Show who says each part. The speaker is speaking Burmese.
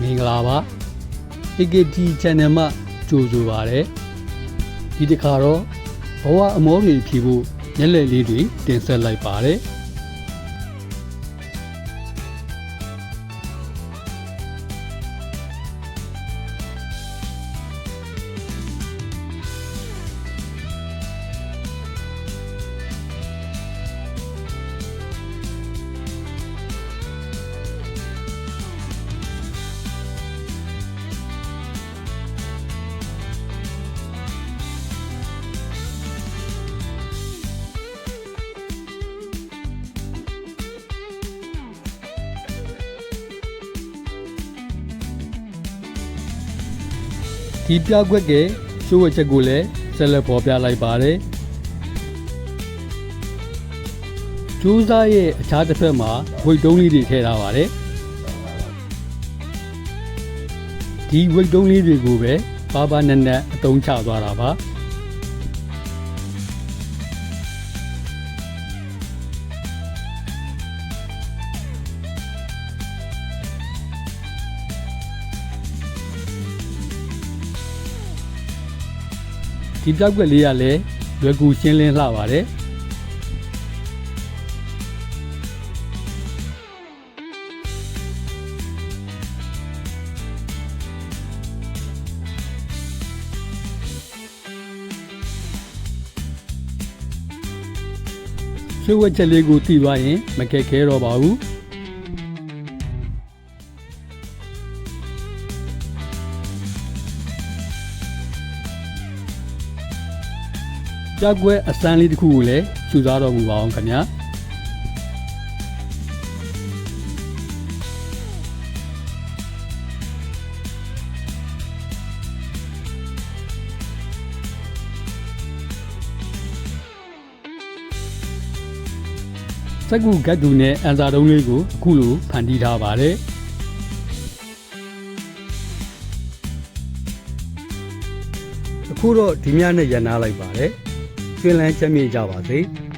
Speaker 1: မင်္ဂလာပါ AKT Channel မှာကြိုဆိုပါရစေဒီတစ်ခါတော့ဘဝအမောတွေဖြေဖို့မျက်လက်လေးတွေတင်ဆက်လိုက်ပါတယ် ဒီပြကွက်ကရှိုးဝက်ချက်ကိုလည်းဆက်လက်ပေါ်ပြလိုက်ပါတယ်ကျိုးစားရဲ့အခြားတစ်ဖက်မှာဝိတ်တုံးလေးတွေထည့်ထားပါတယ်ဒီဝိတ်တုံးလေးတွေကိုပဲပါပါနက်နက်အသုံးချသွားတာပါ ဒီပြောက်ွက်လေးကလည်းရွယ်ကူရှင်းလင်းလှပါတယ်ရွှေဝက်ချက်လေးကိုတည်သွားရင်မခက်ခဲတော့ပါဘူး ကြောက်ွဲအစမ်းလေးတစ်ခုကိုလည်းကျူစားတော်မူပါအောင်ခင်ဗျာစက်ကူဂတ်တူနဲ့အန်စာတုံးလေးကိုအခုလိုဖန်တီးထားပါတယ်အခုတော့ဒီညနဲ့ရန်နာလိုက်ပါတယ် ကျွင်းလန်းချက်မြေ့ကြပါစေ။